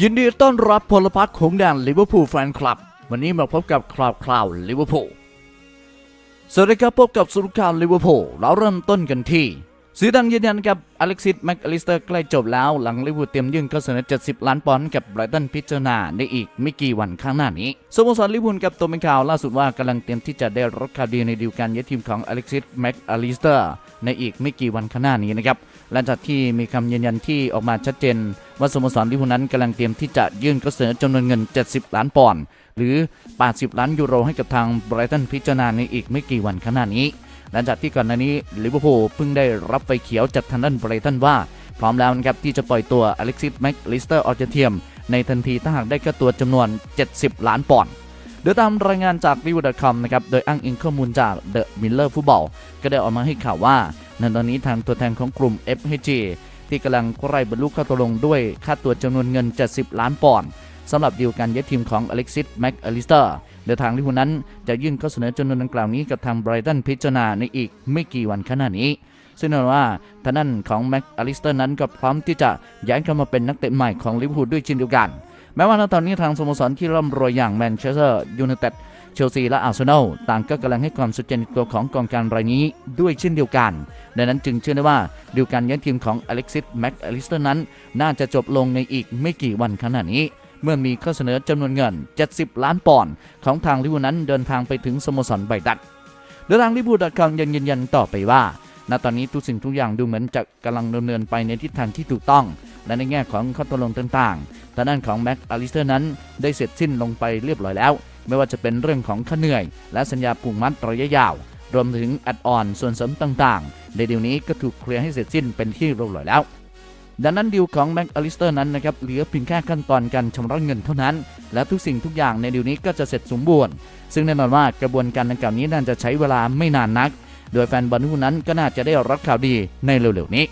ยินดีต้อนรับพลพรรคของแดนลิเวอร์พูลแฟนคลับ วันนี้มาพบกับคราวคราวลิเวอร์พูลสวัสดีครับพบกับสุรการลิเวอร์พูลเราเริ่มต้นกันที่สีดังยืนยันกับอเล็กซิสแม็กอลิสเตอร์ใกล้จบแล้ว หลังลิเวอร์พูลเตรียมยื่นข้อเสนอ 70 ล้านปอนด์กับไบรตันพิจารณาในอีกไม่กี่วันข้างหน้านี้สโมสรลิเวอร์พูลกับตัวเป็นข่าวล่าสุดว่ากำลังเตรียมที่จะได้รับข่าวดีในดีลการย้ายทีมของอเล็กซิสแม็กอลิสเตอร์ ในอีกไม่กี่วันข้างหน้านี้นะครับหลังจากที่มีคำยืนยันที่ออกมาชัดเจน ว่าสโมสรลิเวอร์พูลนั้นกำลังเตรียมที่จะยื่นข้อเสนอจำนวนเงิน 70 ล้านปอนด์หรือ 80 ล้านยูโรให้กับทางไบรตันพิจารณาในอีกไม่กี่วันข้างหน้านี้หลังจากที่ก่อนหน้านี้ลิเวอร์พูลเพิ่งได้รับไฟเขียวจากทางด้านไบรตันว่า พร้อมแล้วนะครับที่จะปล่อยตัวอเล็กซิสแม็กลิสเตอร์ออเจเทียม ในทันทีถ้าหากได้ค่าตัวจำนวน 70 ล้านปอนด์ ดยตามรายงานจาก r e v i w c o m นะครับ โดยอ้างอิงข้อมูลจาก The Miller Football ก็ได้ออกมาให้ข่าวว่า ในตอนนี้ทางตัวแทนของกลุ่ม FHG ที่กำลังใกล้บรรลุข้อตกลงด้วยค่าตัวจำนวนเงิน 70 ล้านปอนด์สำหรับดีลการย้ายทีมของอเล็กซิสแม็กอลิสเตอร์โดยทางลิเวอร์พูลนั้นจะยื่นข้อเสนอจำนวนดังกล่าวนี้กับทางไบรตันพิจารณาในอีกไม่กี่วันข้างหน้านี้ ซึ่งแน่นว่าทางด้นของแม็กอลิสเตอร์นั้นก็พร้อมที่จะย้ายเข้ามาเป็นนักเตะใหม่ของลิเวอร์พูลด้วยเช่นเดียวกัน แม้ว่าตอนนี้ทางสโมสรที่ร่ำรวยอย่างแมนเชสเตอร์ยูไนเต็ดเชลซีและอาร์เซนอลต่างก็กำลังให้ความสนใจในตัวของกองกางรายนี้ด้วยเช่นเดียวกัน ดังนั้นจึงเชื่อได้ว่าดีลการย้ายทีมของอเล็กซิสแม็กอลิสเตอร์นั้น น่าจะจบลงในอีกไม่กี่วันข้างหน้านี้เมื่อมีข้อเสนอจำนวนเงิน 70 ล้านปอนด์ของทางลิเวอร์พูนั้นเดินทางไปถึงสโมสรไบรตันโดยทางลิเวอร์พูลคอมยังยืนยันต่อไปว่า ณ ตอนนี้ทุกสิ่งทุกอย่างดูเหมือนจะกำลังดำเนินไปในทิศทางที่ถูกต้อง และในแง่ของข้อตกลงต่าง ทางด้านของแม็กอลิสเตอร์นั้นได้เสร็จสิ้นลงไปเรียบร้อยแล้ว ไม่ว่าจะเป็นเรื่องของค่าเหนื่อย และสัญญาผูกมัดระยะยาว รวมถึงอัดอ่อนส่วนเสริมต่างๆ ในดีลนี้ก็ถูกเคลียร์ให้เสร็จสิ้นเป็นที่เรียบร้อยแล้วดังนั้นดีลของแม็กอลิสเตอร์นั้นนะครับเหลือเพียงแค่ขั้นตอนการชำระเงินเท่านั้น และทุกสิ่งทุกอย่างในดีลนี้ก็จะเสร็จสมบูรณ์ ซึ่งแน่นอนว่ากระบวนการดังกล่าวนี้น่าจะใช้เวลาไม่นานนัก โดยแฟนบอลทุกคนนั้นก็น่าจะได้รับข่าวดีในเร็วๆนี้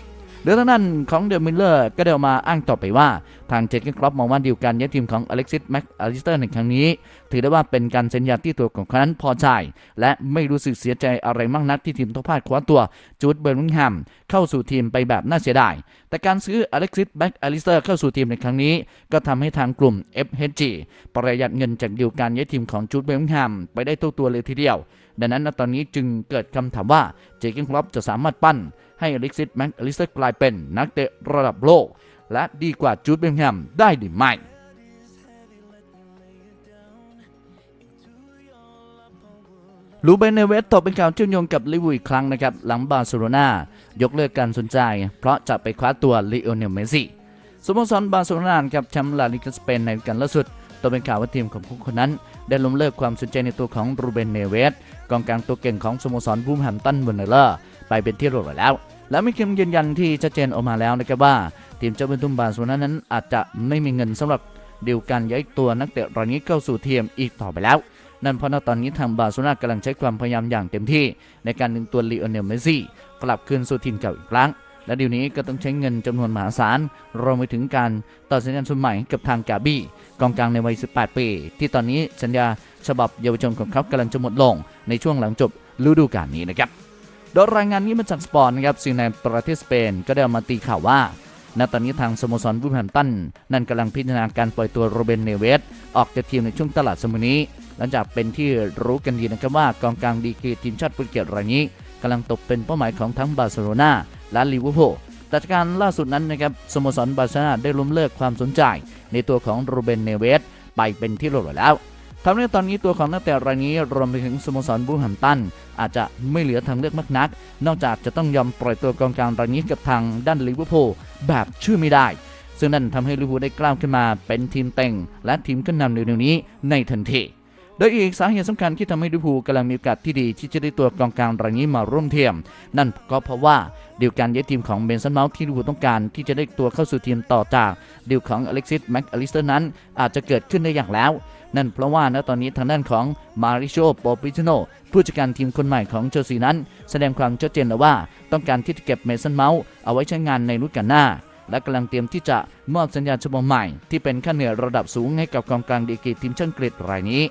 โดยทางด้านของเดอมิลเลอร์ก็ได้ออกมาอ้างต่อไปว่า ทางเจคเกนครอปมองว่าดีลการย้ายทีมของอเล็กซิสแม็กอลิสเตอร์ในครั้งนี้ ถือได้ว่าเป็นการเซ็นยาที่ตัวของเขานั้นพอใจ และไม่รู้สึกเสียใจอะไรมากนักที่ทีมต้องพลาดคว้าตัวจูดเบอร์มิงแฮมเข้าสู่ทีมไปแบบน่าเสียดาย แต่การซื้ออเล็กซิสแบ็กอลิสเตอร์เข้าสู่ทีมในครั้งนี้ ก็ทำให้ทางกลุ่ม FHG ประหยัดเงินจากดีลการย้ายทีมของจูดเบอร์มิงแฮมไปได้ตัวตัวเลยทีเดียว ดังนั้นตอนนี้จึงเกิดคำถามว่าเจคเกนครอปจะสามารถปั้น ให้อเล็กซิสแม็กอลิสเตอร์กลายเป็นนักเตะระดับโลก และดีกว่าจูดเบลแฮมได้หรือไม่ลูเบนเนเวสตกเป็นข่าวเชื่อมโยงกับลิวูอีกครั้งนะครับ หลังบาร์เซโลนายกเลิกการสนใจ เพราะจะไปคว้าตัวลิโอเนลเมสซี่สโมสรบาร์เซโลนากับแชมป์ลาลิกาสเปนในกันล่าสุดตกเป็นข่าวว่าทีมของผู้คนนั้น ได้ล้มเลิกความสนใจในตัวของรูเบนเนเวสกองกลางตัวเก่งของสโมสรบูมแฮมตันเวนเลอร์ ไปเป็นที่เรียบร้อยแล้ว และมีคำยืนยันที่ชัดเจนออกมาแล้วนะครับว่า ทีมเจ้าเป็นตุ้มบาร์เซนานั้น อาจจะไม่มีเงินสำหรับดีลการย้ายตัวนักเตะรายนี้เข้าสู่ทีมอีกต่อไปแล้วนั่นเพราะณตอนนี้ทางบาร์เซโลนากำลังใช้ความพยายามอย่างเต็มที่ ในการดึงตัวลีโอเนลเมสซี่กลับคืนสู่ทีมเก่าอีกครั้ง และเดีลนี้ก็ต้องใช้เงินจำนวนมหาศาลรวมไปถึงการต่อสัญญาสมัยกับทางกาบี้กองกลางในวัย 18 ปี ที่ตอนนี้สัญญาฉบับเยาวชนของเขากำลังจะหมดลงในช่วงหลังจบฤดูกาลนี้นะครับ โดยรายงานนี้มาจากสปอร์ตนะครับซึ่งในประเทศสเปนก็ได้เอามาตีข่าวว่าณตอนนี้ทางสโมสรวูแฮมตันนั่นกำลังพิจารณาการปล่อยตัวโรเบนเนเวสออกจากทีมในช่วงตลาดสมุนี้ หลังจากเป็นที่รู้กันดีนะครับว่ากองกลางดีกรีทีมชาติโปรตุเกสรายนี้กำลังตกเป็นเป้าหมายของทั้งบาร์เซโลนาและลิเวอร์พูลแต่การล่าสุดนั้นนะครับสโมสรบาร์เซโลนาได้ล้มเลิกความสนใจ ในตัวของโรเบนเนเวสไปเป็นที่เรียบร้แล้ว ทำให้ตอนนี้ตัวของนักเตะรายนี้รวมไปถึงสโมสรบูฮัมตัน อาจจะไม่เหลือทางเลือกมากนัก นอกจากจะต้องยอมปล่อยตัวกองกลางรายนี้กับทางด้านลิเวอร์พูลแบบชื่อไม่ได้ ซึ่งนั่นทำให้ลิเวอร์พูลได้กล้าวขึ้นมาเป็นทีมเต็งและทีมขึ้นนำในเร็วนี้ในทันที โดยอีกสาเหตุสำคัญที่ทำให้ลิเวอร์พูลกำลังมีโอกาสที่ดีที่จะได้ตัวกองกลางรายนี้มาร่วมเทียม นั่นก็เพราะว่าดีลการย้ายทีมของเบนซันเมาส์ที่ลิเวอร์พูลต้องการที่จะได้ตัวเข้าสู่ทีมต่อจากดีลของอเล็กซิสแม็กอลิสเตอร์นั้น อาจจะเกิดขึ้นได้อย่างแล้ว นั่นเพราะว่าณตอนนี้ทางด้านของมาริโชโปปิชโนผู้จัดการทีมคนใหม่ของเชลซีนั้น แสดงความชัดเจนแล้วว่าต้องการที่จะเก็บเมสันเมาส์เอาไว้ใช้งานในฤดูกาลหน้าและกำลังเตรียมที่จะมอบสัญญาฉบับใหม่ ที่เป็นค่าเหนื่อยระดับสูงให้กับกองกลางดีกรีทีมชาติอังกฤษรายนี้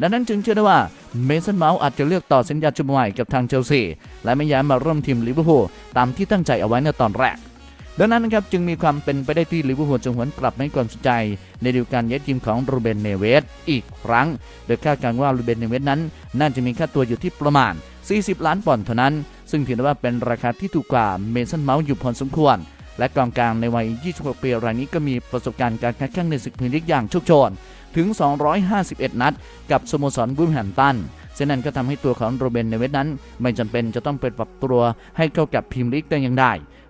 ดังนั้นจึงเชื่อได้ว่าเมสันเมาส์อาจจะเลือกต่อสัญญาฉบับใหม่กับทางเชลซีและไม่ย้ายมาร่วมทีมลิเวอร์พูลตามที่ตั้งใจเอาไว้ในตอนแรกดังนั้นนะครับจึงมีความเป็นไปได้ที่ลิเวอร์พูลจะหวนกลับมาให้ความสนใจ ในดูกาลย้ายทีมของรูเบนเนเวสอีกครั้ง โดยคาดการณ์ว่ารูเบนเนเวสนั้น น่าจะมีค่าตัวอยู่ที่ประมาณ 40 ล้านปอนด์เท่านั้น ซึ่งถือได้ว่าเป็นราคาที่ถูกกว่าเมสันเมาส์อยู่พอสมควร และกองกลางในวัย 26 ปีรายนี้ก็มีประสบการณ์การค้าแข่งในศึกพรีเมียร์ลีกอย่างโชคโชน ถึง 251 นัด กับสโมสรบูมแฮมตันเช่นนั้นก็ทำให้ตัวของโรเบนเนเวสนั้น ไม่จำเป็นจะต้องเป็นปรับตัวให้เข้ากับพรีมลีกได้อย่างใด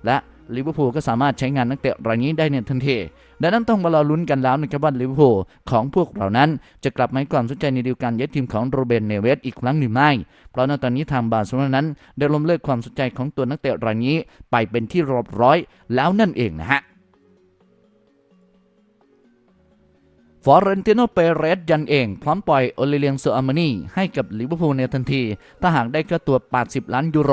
และลิเวอร์พูลก็สามารถใช้งานนักเตะรายนี้ได้ในทันทีดังนั้นต้องมารอลุ้นกันแล้วนะครับว่าลิเวอร์พูลของพวกเรานั้น จะกลับมาให้ความสนใจในเดีลการย้ายทีมของโรเบนเนเวสอีกครั้งหรือไม่ เพราะในตอนนี้ทางบาร์เซโลนานั้น ได้ล้มเลิกความสนใจของตัวนักเตะรายนี้ ไปเป็นที่รียบร้อยแล้วนั่นเองนะฮะ ฟอร์เรนติโนเปเรสยันเอง พร้อมปล่อยโอลิเลียงโซอามานีให้กับลิเวอร์พูลในทันที ถ้าหากได้ค่าตัว 80 ล้านยูโร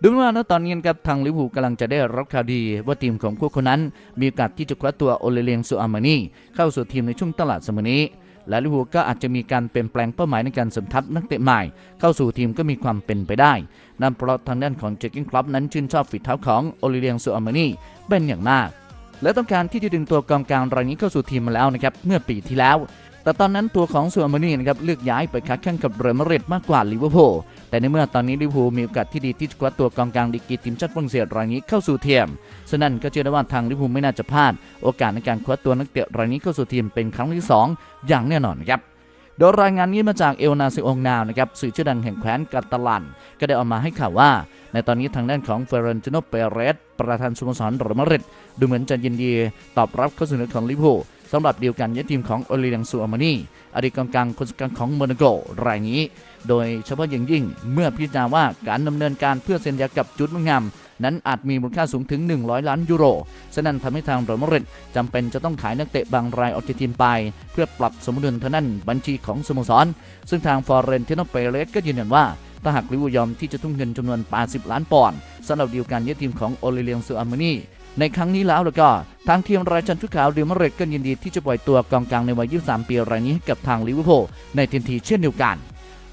ดูเหมือนว่าณตอนนี้นะครับทางลิเวอร์พูลกำลังจะได้รับข่าวดี ว่าทีมของพวกคนนั้น มีโอกาสที่จะคว้าตัวโอลิเลียงโซอามานีเข้าสู่ทีมในช่วงตลาดสมอนี้และลิเวอร์พูลก็อาจจะมีการเปลี่ยนแปลงเป้าหมายในการสมทัพนักเตะใหม่ เข้าสู่ทีมก็มีความเป็นไปได้ นั่นเพราะทางด้านของเจคกิ้งคลับนั้นชื่นชอบฝีเท้าของโอลิเลียงโซอามานีเป็นอย่างมาก และต้องการที่จะดึงตัวกองกลางรายนี้เข้าสู่ทีมมาแล้วนะครับเมื่อปีที่แล้ว แต่ตอนนั้นตัวของซูอามานีนะครับเลือกย้ายไปค้าแข่งกับเรอัลมาดริดมากกว่าลิเวอร์พูลแต่ในเมื่อตอนนี้ลิเวอร์พูลมีโอกาสที่ดีที่จะคว้าตัวกองกลางดีกรีทีมชาติฝรั่งเศสรายนี้เข้าสู่ทีมฉะนั้นก็เชื่อได้ว่าทางลิเวอร์พูลไม่น่าจะพลาด โอกาสในการคว้าตัวนักเตะรายนี้เข้าสู่ทีมเป็นครั้งที่สองอย่างแน่นอนนครับ โดยรายงานนี้มาจากเอลนาซิองนาวนะครับสื่อชื่อดังแห่งแคว้นกาตาลัน ก็ได้เอามาให้ข่าวว่า ในตอนนี้ทางด้านของเฟรนติโนเปเรสประธานสโมสรเรอัลมาดริดดูเหมือนจะยินดีตอบรับข้อเสนอของลิเวอร์พูลสำหรับเดียวกันย้ายทีมของโอลิเลียงซูอามานีอดีตกองกลางคนสำคัญของโมนาโกรายนี้ โดยเฉพาะอย่างยิ่งเมื่อพิจารณาว่าการดำเนินการเพื่อเซ็นสัญญากับจุดมุ่งงาม นั้นอาจมีมูลค่าสูงถึง 100 ล้านยูโรฉะนั้นทำให้ทางเรอัลมาดริดจำเป็นจะต้องขายนักเตะบางรายออกจากทีมไป เพื่อปรับสมดุลเท่างด้นบัญชีของสโมสร ซึ่งทางฟอร์เรนติโนเปเรสก็ยืนยันว่าถ้าหากลิเวอร์ยอมที่จะทุ่มเงินจำนวน 80 ล้านปอนด์สำหรับดีลการย้ายทีมของโอลิเลียงซูอามานีในครั้งนี้แล้วแล้วก็ ทางทีมรายชันชุดขาวเรอัลมาดริดก็ยินดีที่จะปล่อยตัวกองกลางในวัย 23 ปีรายนี้ให้กับทางลิเวอร์พูลในทันทีเช่นเดียวกัน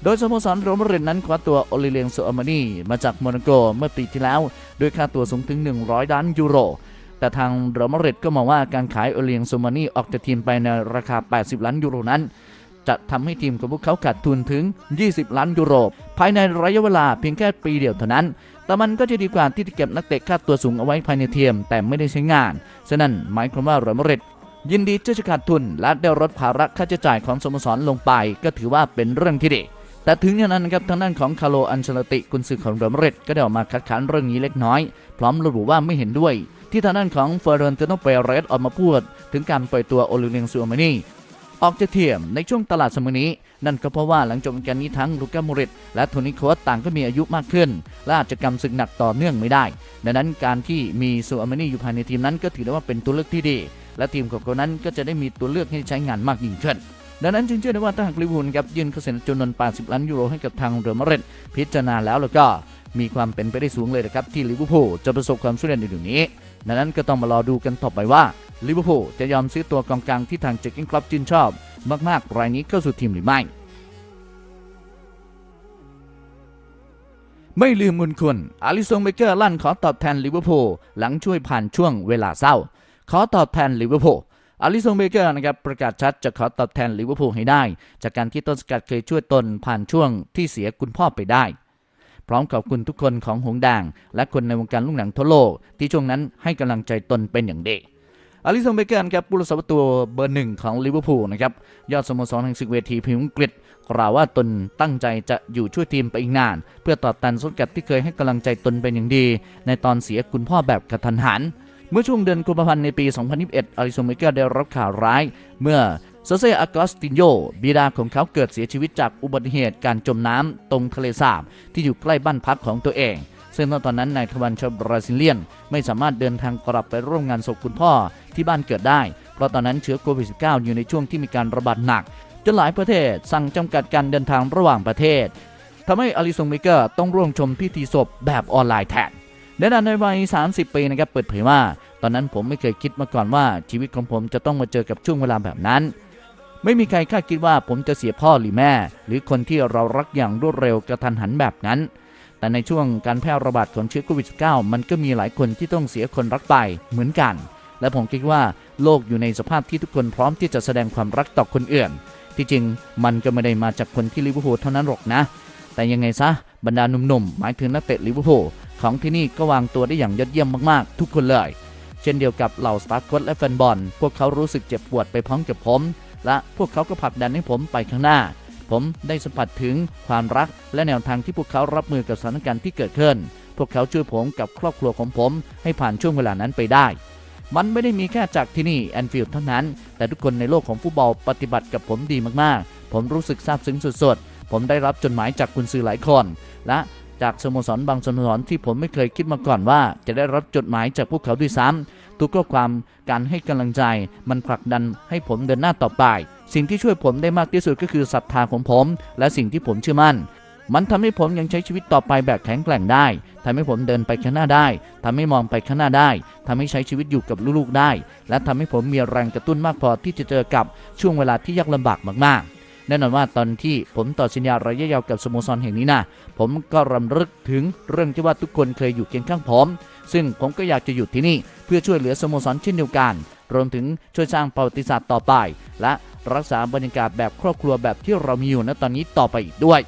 โดยสโมสรเรมาดริดนั้นคว้าตัวโอลิเลียงซูอามานีมาจากโมนาโกเมื่อปีที่แล้วด้วยค่าตัวสูงถึง 100 ล้านยูโร แต่ทางเรมาดริดก็มองว่าการขายโอลิเลียงซูอมานีออกจากทีมไปในราคา 80 ล้านยูโรนั้น จะทำให้ทีมของพวกเขาขาดทุนถึง 20 ล้านยูโร ภายในระยะเวลาเพียงแค่ปีเดียวเท่านั้น แต่มันก็จะดีกว่าที่จะเก็บนักเตะค่าตัวสูงเอาไว้ภายในทีมแต่ไม่ได้ใช้งาน ฉะนั้นหมายความว่าเรมาดริดยินดีที่จะขาดทุนและได้ลดภาระค่าใช้จ่ายของสโมสรลงไป ก็ถือว่าเป็นเรื่องที่ดี แต่ถึงอย่างนั้นนะครับทางด้านของคาร์โลอันเชลติกุนซือของเรอัลมาดริดก็ได้ออกมาคัดค้านเรื่องนี้เล็กน้อย พร้อมระบุว่าไม่เห็นด้วย ที่ทางด้านของเฟอร์เรนติโนเปเรสออกมาพูด ถึงการปล่อยตัวโอลิเลียงซูอามานีออกจากทีมในช่วงตลาดสมัยนี้ นั่นก็เพราะว่าหลังจบการนี้ทั้งลูก้าโมริตและโทนี่โคสต่างก็มีอายุมากขึ้น และอาจจะกำศึกหนักต่อเนื่องไม่ได้ ดังนั้นการที่มีซูอามานีอยู่ภายในทีมนั้นก็ถือได้ว่าเป็นตัวเลือกที่ดี และทีมของเขานั้นก็จะได้มีตัวเลือกให้ใช้งานมากยิ่งขึ้น ดังนั้นจึงเชื่อได้ว่าถ้าหากลิเวอร์พูลครับยื่นข้อเสนอจำนวน 80 ล้านยูโรให้กับทางเรอัลมาดริดพิจารณาแล้วแล้วก็มีความเป็นไปได้สูงเลยนะครับที่ลิเวอร์พูลจะประสบความสำเร็จในเรื่องนี้ดังนั้นก็ต้องมารอดูกันต่อไปว่าลิเวอร์พูลจะยอมซื้อตัวกองกลางที่ทางเจคกิ้งคลับชื่นชอบ มากๆ รายนี้เข้าสู่ทีมหรือไม่ไม่ลืมมุนคุณอาริซงเบเกอร์ลั่นขอตอบแทนลิเวอร์พูลหลังช่วยผ่านช่วงเวลาเศร้า ขอตอบแทนลิเวอร์พูล อาริซงเบเกอร์นะครับประกาศชัดจะขอตอบแทนลิเวอร์พูลให้ได้ จากการที่ต้นสกัดเคยช่วยตนผ่านช่วงที่เสียคุณพ่อไปได้ พร้อมขอบคุณทุกคนของหงส์แดงและคนในวงการลูกหนังทั่วโลก ที่ช่วงนั้นให้กำลังใจตนเป็นอย่างดีอลิสันเบเกอร์ครับผู้รักษาประตูเบอร์หนึ่งของลิเวอร์พูลนะครับยอดสโมสรแห่งศึกเวทีพรีเมียร์อังกฤษกล่าวว่าตนตั้งใจจะอยู่ช่วยทีมไปอีกนาน เพื่อตอบแทนสกัดที่เคยให้กำลังใจตนเป็นอย่างดี ในตอนเสียคุณพ่อแบบกระทันหัน เมื่อช่วงเดือนกุมภาพันธ์ในปี 2021อลิสันเบเกอร์ได้รับข่าวร้าย เมื่อโซเซอากอสตินโยบิดาของเขาเกิดเสียชีวิตจากอุบัติเหตุการจมน้ำตรงทะเลสาบ ที่อยู่ใกล้บ้านพักของตัวเอง ซึ่งตอนนั้นนายทวันชาวบราซิเลียน ไม่สามารถเดินทางกลับไปร่วมงานศพคุณพ่อที่บ้านเกิดได้ เพราะตอนนั้นเชื้อโควิด -19 อยู่ในช่วงที่มีการระบาดหนัก จนหลายประเทศสั่งจำกัดการเดินทางระหว่างประเทศทำให้อลิซงเมเกอร์ต้องร่วมชมพิธีศพแบบออนไลน์แทน ในด้านในวัย 30 ปีนะครับเปิดเผยว่า ตอนนั้นผมไม่เคยคิดมาก่อนว่าชีวิตของผมจะต้องมาเจอกับช่วงเวลาแบบนั้น ไม่มีใครคาดคิดว่าผมจะเสียพ่อหรือแม่ หรือคนที่เรารักอย่างรวดเร็วกระทันหันแบบนั้น แต่ในช่วงการแพร่ระบาดของเชื้อโควิด -19 มันก็มีหลายคนที่ต้องเสียคนรักไปเหมือนกัน และผมคิดว่าโลกอยู่ในสภาพที่ทุกคนพร้อมที่จะแสดงความรักต่อคนอื่น ที่จริงมันก็ไม่ได้มาจากคนที่ลิเวอร์พูลเท่านั้นหรอกนะ แต่ยังไงซะบรรดาหนุ่มๆหมายถึงนักเตะลิเวอร์พูล ของที่นี่ก็วางตัวได้อย่างยอดเยี่ยมมากๆ ทุกคนเลย เช่นเดียวกับเหล่าสตาร์โค้ชและแฟนบอล พวกเขารู้สึกเจ็บปวดไปพร้อมกับผม และพวกเขาก็ผลักดันให้ผมไปข้างหน้า ผมได้สัมผัสถึงความรักและแนวทางที่พวกเขารับมือกับสถานการณ์ที่เกิดขึ้น พวกเขาช่วยผมกับครอบครัวของผม ให้ผ่านช่วงเวลานั้นไปได้มันไม่ได้มีแค่จากที่นี่แอนฟิลด์เท่านั้น แต่ทุกคนในโลกของฟุตบอลปฏิบัติกับผมดีมากๆ ผมรู้สึกซาบซึ้งสุดๆ ผมได้รับจดหมายจากคุณสื่อหลายคน และ จากสโมสรบางสโมสรที่ผมไม่เคยคิดมาก่อนว่า จะได้รับจดหมายจากพวกเขาด้วยซ้ำทุกข้อความการให้กำลังใจ มันผลักดันให้ผมเดินหน้าต่อไป สิ่งที่ช่วยผมได้มากที่สุดก็คือศรัทธาของผม และสิ่งที่ผมเชื่อมั่น มันทำให้ผมยังใช้ชีวิตต่อไปแบบแข็งแกร่งได้ทำให้ผมเดินไปข้างหน้าได้ทำให้มองไปข้างหน้าได้ทำให้ใช้ชีวิตอยู่กับลูกๆได้ และทำให้ผมมีแรงกระตุ้นมากพอที่จะเจอกับช่วงเวลาที่ยากลำบากมากๆ แน่นอนว่าตอนที่ผมต่อสัญญาระยะยาวกับสโมสรแห่งนี้นะผมก็รำลึกถึงเรื่องที่ว่าทุกคนเคยอยู่เคียงข้างผมซึ่งผมก็อยากจะอยู่ที่นี่ เพื่อช่วยเหลือสโมสรเช่นเดียวกัน รวมถึงช่วยสร้างประวัติศาสตร์ต่อไป และรักษาบรรยากาศแบบครอบครัวแบบที่เรามีอยู่ณตอนนี้ต่อไปอีกด้วย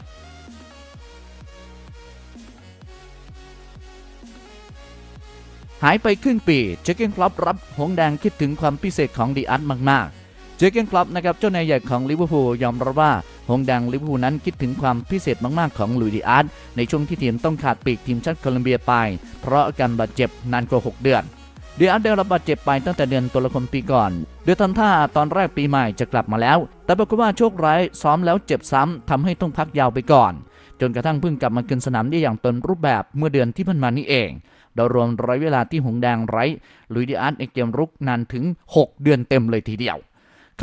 หายไปครึ่งปีเจเก้นคลับรับหงแดงคิดถึงความพิเศษของดีอาร์ตมาก ๆ เจเกนคลับนะครับเจ้านายใหญ่ของลิเวอร์พูลยอมรับว่าหงแดงลิเวอร์พูลนั้นคิดถึงความพิเศษมากๆของลุยดีอาร์ตในช่วงที่ทีมต้องขาดปีกทีมชาติโคลอมเบียไป เพราะอาการบาดเจ็บนานกว่า 6 เดือนดีอาร์ตได้รับบาดเจ็บไปตั้งแต่เดือนตุลาคมปีก่อน โดยทำท่าตอนแรกปีใหม่จะกลับมาแล้ว แต่ปรากฏว่าโชคร้ายซ้อมแล้วเจ็บซ้ำทำให้ต้องพักยาวไปก่อน จนกระทั่งเพิ่งกลับมาขึ้นสนามได้อย่างเต็มรูปแบบเมื่อเดือนที่ผ่านมานี้เองโดยรวมระยะเวลาที่หงแดงไร้ลุยดิอาร์ตในเกมรุกนานถึง 6 เดือนเต็มเลยทีเดียว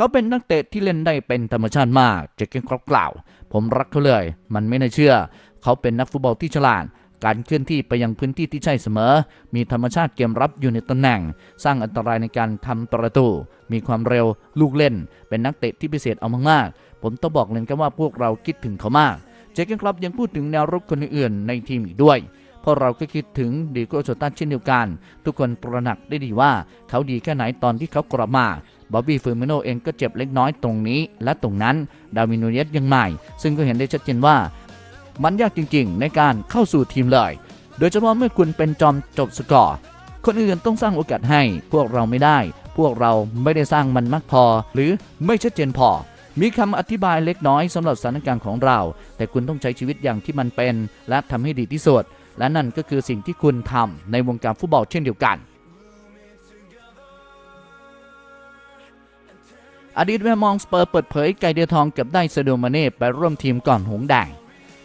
เขาเป็นนักเตะที่เล่นได้เป็นธรรมชาติมากเจคเกนครอปกล่าว ผมรักเขาเลย มันไม่น่าเชื่อ เขาเป็นนักฟุตบอลที่ฉลาดการเคลื่อนที่ไปยังพื้นที่ที่ใช่เสมอ มีธรรมชาติเกมรับอยู่ในตำแหน่ง สร้างอันตรายในการทำประตู มีความเร็ว ลูกเล่น เป็นนักเตะที่พิเศษเอามากๆ ผมต้องบอกเลยกันว่าพวกเราคิดถึงเขามาก เจคเกนคลับยังพูดถึงแนวรุกคนอื่นในทีมอีกด้วยเพราะเราก็คิดถึงดีโกโชตันเช่นเดียวกัน ทุกคนตระหนักได้ดีว่าเขาดีแค่ไหนตอนที่เขากลับมา บอบบี้ฟอร์มิโนเองก็เจ็บเล็กน้อยตรงนี้ และตรงนั้น ดาวินนูเยสยังใหม่ ซึ่งก็เห็นได้ชัดเจนว่า มันยากจริงๆ ในการเข้าสู่ทีมเลย โดยเฉพาะเมื่อคุณเป็นจอมจบสกอร์ คนอื่นต้องสร้างโอกาสให้ พวกเราไม่ได้ พวกเราไม่ได้สร้างมันมากพอ หรือไม่ชัดเจนพอ มีคำอธิบายเล็กน้อยสำหรับสถานการณ์ของเรา แต่คุณต้องใช้ชีวิตอย่างที่มันเป็น และทำให้ดีที่สุด และนั่นก็คือสิ่งที่คุณทำในวงการฟุตบอลเช่นเดียวกัน อดีตแม่มองสเปอร์เปิดเผยไกเดียทองเก็บได้เซโดมาเน่ไปร่วมทีมก่อนหงแดง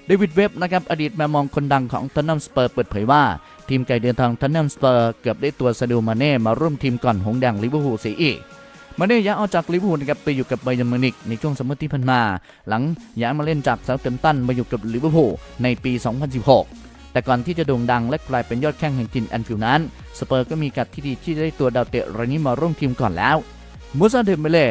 เดวิดเว็บนะครับอดีตแมมองคนดังของทันนัมสเปอร์เปิดเผยว่า ทีมไก่เดือนทางทันนัมสเปอร์เกือบได้ตัวเซาดูมาเน่มาร่วมทีมก่อนหงแดงลิเวอร์พูลเสียอีกมาเน่ย้ายออกจากลิเวอร์พูลนะครับไปอยู่กับไบเยร์มิวนิกในช่วงสมมติที่ผ่านมา หลังย้ายมาเล่นจากเซาท์แฮมป์ตันมาอยู่กับลิเวอร์พูลในปี 2016แต่ก่อนที่จะโด่งดังและกลายเป็นยอดแข้งแห่งทีมแอนฟิลด์นั้น สเปอร์ก็มีกัดที่ดีที่ได้ตัวดาวเตะรายนี้มาร่วมทีมก่อนแล้วมูซาเดมเบเล่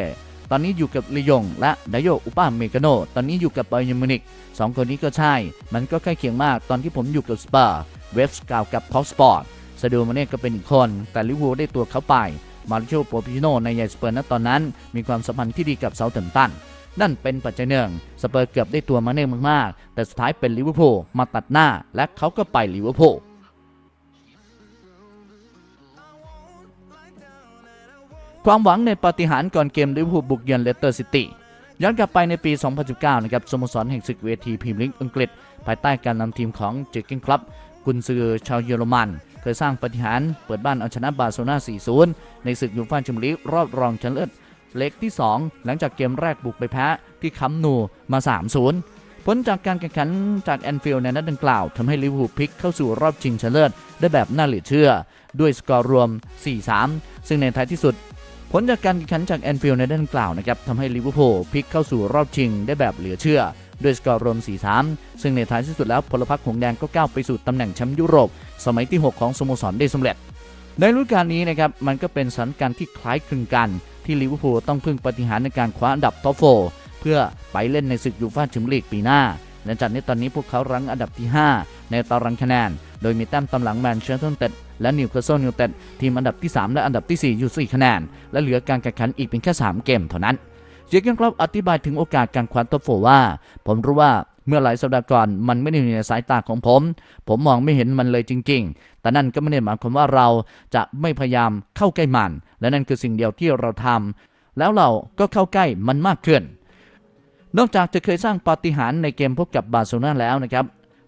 อนนี้อยู่กับลียงและไดโยอุปาเมกาโน ตอนนี้อยู่กับไบเยร์นมินิกสองคนนี้ก็ใช่ มันก็ใกล้เคียงมากตอนที่ผมอยู่กับสเปอร์เวฟสกาวกับท็อสปอร์ตซาดูมาเน่ก็เป็นอีกคน แต่ลิเวอร์พูลได้ตัวเขาไป มาริโชโปปิโนในใหญ่สเปอร์ณตอนนั้น มีความสัมพันธ์ที่ดีกับเซาท์แฮมตันนั่นเป็นปัจจัยหนึ่ง สเปอร์เกือบได้ตัวมาเน่มากๆ แต่สุดท้ายเป็นลิเวอร์พูลมาตัดหน้า และเขาก็ไปลิเวอร์พูล ความหวังในปาฏิหาริย์ก่อนเกมลิเวอร์พูลบุกเยือนเลสเตอร์ซิตี้ย้อนกลับไปในปี 2019 นะครับสโมสรแห่งศึกเวทีพรีเมียร์ลีกอังกฤษ ภายใต้การนำทีมของเจอร์เกนคลับกุนซือชาวเยอรมัน เคยสร้างปฏิหารเปิดบ้านเอาชนะบาร์เซโลนา4-0 ในศึกยูฟ่าแชมเปี้ยนลีกรอบรองชนะเลิศเล็กที่ 2 หลังจากเกมแรกบุกไปแพ้ที่คัมนูมา 3-0 ผลจากการแข่งขันจากแอนฟิลด์ในนัดดังกล่าวทำให้ลิเวอร์พูลพลิกเข้าสู่รอบชิงชนะเลิศได้แบบน่าเหลือเชื่อ ด้วยสกอร์รวม 4-3 ซึ่งในท้ายที่สุด ผลจากการแข่งขันจากแอนฟิลด์ในด้านกล่าวนะครับทำให้ลิเวอร์พูลพลิกเข้าสู่รอบชิงได้แบบเหลือเชื่อด้วยสกอร์รวม 4-3 ซึ่งในท้ายที่สุดแล้วพลพรรคหงส์แดงก็ก้าวไปสู่ตำแหน่งแชมป์ยุโรป สมัยที่ 6 ของสโมสรได้สำเร็จ ในฤดูกาลนี้นะครับมันก็เป็นสถานการณ์ที่คล้ายคลึงกัน ที่ลิเวอร์พูลต้องพึ่งปฏิหารในการคว้าอันดับท็อปโฟเพื่อไปเล่นในศึกยูฟ่าแชมเปี้ยนลีกปีหน้าและจากนี้ตอนนี้พวกเขารั้งอันดับที่ 5 ในตารางคะแนน โดยมีแต้มตำหลังแมนเชสเตอร์ยูไนเต็ด และนิวคาสเซิลยูไนเต็ดทีมอันดับที่ 3 และอันดับทีสี่4 อยู่ 4 คะแนน และเหลือการแข่งขันอีกเพียงแค่ 3 เกมเท่านั้นเจคเกนคลับอธิบายถึงโอกาสการคว้าท็อปโฟร์ว่า ผมรู้ว่าเมื่อหลายสัปดาห์ก่อนมันไม่ได้อยู่ในสายตาของผม ผมมองไม่เห็นมันเลยจริง ๆ แต่นั่นก็ไม่ได้หมายความว่าเราจะไม่พยายามเข้าใกล้มัน และนั่นคือสิ่งเดียวที่เราทำแล้วเราก็เข้าใกล้มันมากขึ้น นอกจากจะเคยสร้างปาฏิหาริย์ในเกมพบกับบาร์เซโลนาแล้วนะครับ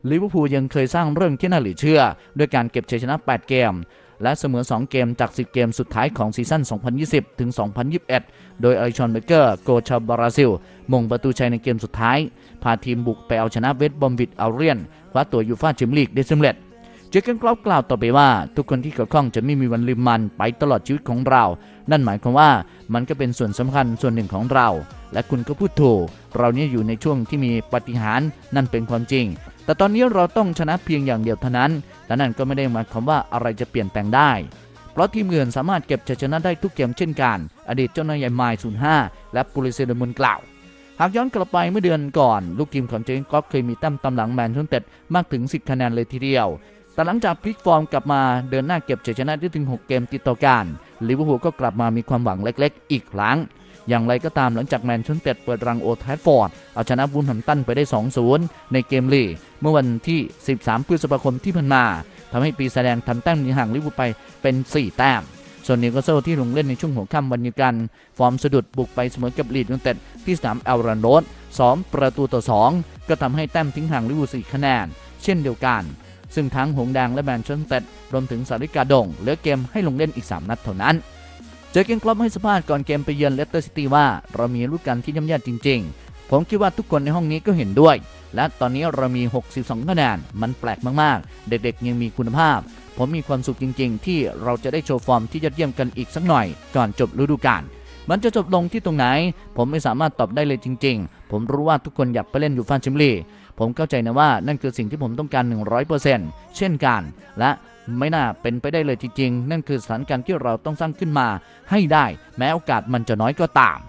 ลิเวอร์พูลยังเคยสร้างเรื่องที่น่าเหลือเชื่อ ด้วยการเก็บชัยชนะ 8 เกม และเสมอ 2 เกมจาก 10 เกมสุดท้ายของซีซั่น 2020 ถึง 2021 โดยอลิชอนเบเกอร์โกชาบราซิล มงประตูชัยในเกมสุดท้าย พาทีมบุกไปเอาชนะเวสต์บอมบิดเอาเรียนคว้าตัวยูฟ่าแชมเปี้ยนลีกได้สำเร็จเจคเกนคลอปกล่าวต่อไปว่า ทุกคนที่เกี่ยวข้องจะไม่มีวันลืมมันไปตลอดชีวิตของเรา นั่นหมายความว่ามันก็เป็นส่วนสำคัญส่วนหนึ่งของเรา และคุณก็พูดถูก เราเนี่ยอยู่ในช่วงที่มีปฏิหารนั่นเป็นความจริง แต่ตอนนี้เราต้องชนะเพียงอย่างเดียวเท่านั้นแต่นั่นก็ไม่ได้หมายความว่าอะไรจะเปลี่ยนแปลงได้ เพราะทีมอื่นสามารถเก็บชัยชนะได้ทุกเกมเช่นกัน อดีตเจ้านายใหญ่ไมล์05 และปุริเซเดมุนกล่าว หากย้อนกลับไปเมื่อเดือนก่อน ลูกทีมของเจนก๊อฟเคยมีแต้มตำหลังแมนยูไนเต็ดมากถึง 10 คะแนนเลยทีเดียว แต่หลังจากพลิกฟอร์มกลับมาเดินหน้าเก็บชัยชนะได้ถึง 6 เกมติดต่อกันลิเวอร์พูลก็กลับมามีความหวังเล็ก ๆ อีกครั้ง อย่างไรก็ตามหลังจากแมนเชสเตอร์เปิดรังโอทรฟฟอร์ด เอาชนะวูลแฮมตันไปได้ 2-0 ในเกมลีกเมื่อวันที่ 13 พฤษภาคมที่ผ่านมาทำให้ปีแสดงทำแต้มหนีห่างลิเวอร์พูลไปเป็น 4 แต้มส่วนนิวคาสเซิลที่ลงเล่นในช่วงหัวค่ำวันเดียวกัน ฟอร์มสะดุดบุกไปเสมอกับลีดยูไนเต็ดที่สนามเอลรันโรส2ประตูต่อ 2 ก็ทำให้แต้มทิ้งห่างลิเวอร์พูล4คะแนน เช่นเดียวกัน ซึ่งทั้งหงแดงและแมนเชสเตอร์รวมถึงสาริกาดงเหลือเกมให้ลงเล่นอีก 3 นัดเท่านั้น จอเกนคลับให้สัมภาษณ์ก่อนเกมไปเยือนเลสเตอร์ซิตี้ว่า เรามีลูกกันที่ย่ำแย่จริง ๆ ผมคิดว่าทุกคนในห้องนี้ก็เห็นด้วย และตอนนี้เรามี 62 คะแนน มันแปลกมากๆ เด็กๆ ยังมีคุณภาพ ผมมีความสุขจริง ๆ ที่เราจะได้โชว์ฟอร์มที่ยอดเยี่ยมกันอีกสักหน่อย ก่อนจบฤดูกาลมันจะจบลงที่ตรงไหน ผมไม่สามารถตอบได้เลยจริง ๆ ผมรู้ว่าทุกคนอยากไปเล่นอยู่ฟาแชมเปี้ยนลีผมเข้าใจนะว่านั่นคือสิ่งที่ผมต้องการ 100%เช่นกัน และ ไม่น่าเป็นไปได้เลยจริงๆ นั่นคือสถานการณ์ที่เราต้องสร้างขึ้นมาให้ได้ แม้โอกาสมันจะน้อยก็ตาม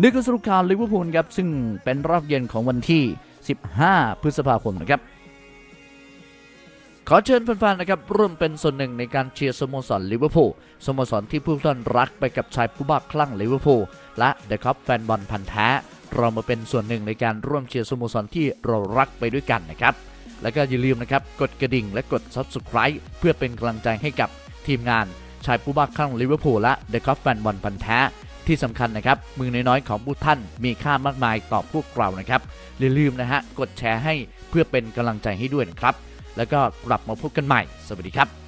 นี่คือสรุปข่าวลิเวอร์พูลครับ ซึ่งเป็นรอบเย็นของวันที่ 15 พฤษภาคมนะครับ ขอเชิญแฟนๆนะครับร่วมเป็นส่วนหนึ่งในการเชียร์สโมสรลิเวอร์พูลสโมสรที่ผู้ท่านรักไปกับชายผู้บ้าคลั่งลิเวอร์พูลและเดอะคัพแฟนบอลพันธ์แท้ เรามาเป็นส่วนหนึ่งในการร่วมเชียร์สโมสรที่เรารักไปด้วยกันนะครับ แล้วก็อย่าลืมนะครับกดกระดิ่งและกด Subscribe เพื่อเป็นกำลังใจให้กับทีมงานชายผู้บ้าคลั่งลิเวอร์พูลและเดอะคอฟแฟนบอลพันธ์แท้ที่สำคัญนะครับ มือน้อยๆของผู้ท่านมีค่ามากมายต่อพวกเรานะครับอย่าลืมนะฮะ กดแชร์ให้เพื่อเป็นกำลังใจให้ด้วยนะครับ แล้วก็กลับมาพบกันใหม่ สวัสดีครับ